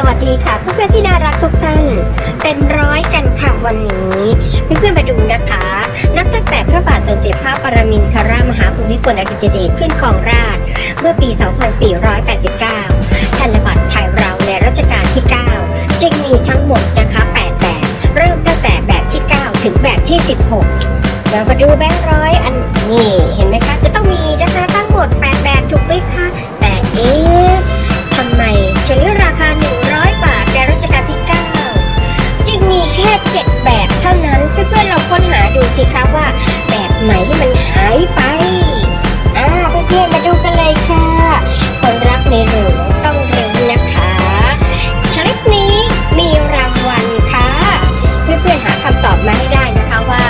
สวัสดีค่ะเพื่อนๆที่น่ารักทุกท่านเป็นร้อยกันค่ะวันนี้เพื่อนๆมาดูนะคะ นับตั้งแต่พระบาทสมเด็จพระปรมินทรมหาภูมิพลอดุลยเดชขึ้นครองราชเมื่อปี 2489ธนบัตรไทยเราในรัชกาลที่ 9 จึงมีทั้งหมดนะคะ 8 แบบ เริ่มตั้งแต่แบบที่ 9 ถึงแบบที่ 16 เรามาดูแบงค์ร้อยอันนี้ 7 แบบเท่านั้นเพื่อนๆเราค้นหาดูสิคะว่า แบบไหนมันหายไปอ่าเพื่อนๆมาดูกันเลยค่ะ คนรักในหลวงต้องเรู้นะคะคลิปนี้มีรางวัลค่ะ เพื่อนๆหาคำตอบมาให้ได้นะคะว่า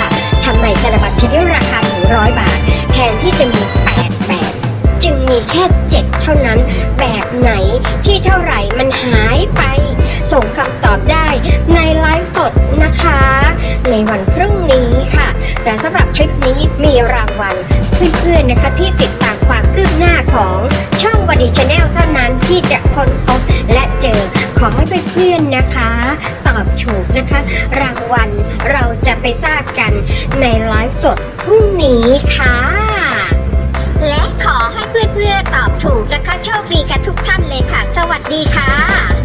ทำไมธนบัตรชนิดราคา100 บาท แทนที่จะมี 8 แบบ จึงมีแค่ 7 เท่านั้น แบบไหนที่เท่าไหร่มันหายไป ส่งคำตอบได้ในไลฟ์สด นะคะ ในวันพรุ่งนี้ค่ะ แต่สำหรับคลิปนี้มีรางวัลเพื่อนๆนะคะที่ติดตามความคืบหน้าของช่องบอดี้ชาแนลเท่านั้นที่จะค้นพบและเจอขอให้เพื่อนๆนะคะ ตอบถูกนะคะ รางวัลเราจะไปทราบกันในไลฟ์สดพรุ่งนี้ค่ะ และขอให้เพื่อนๆตอบถูกนะคะโชคดีกันทุกท่านเลยค่ะ สวัสดีค่ะ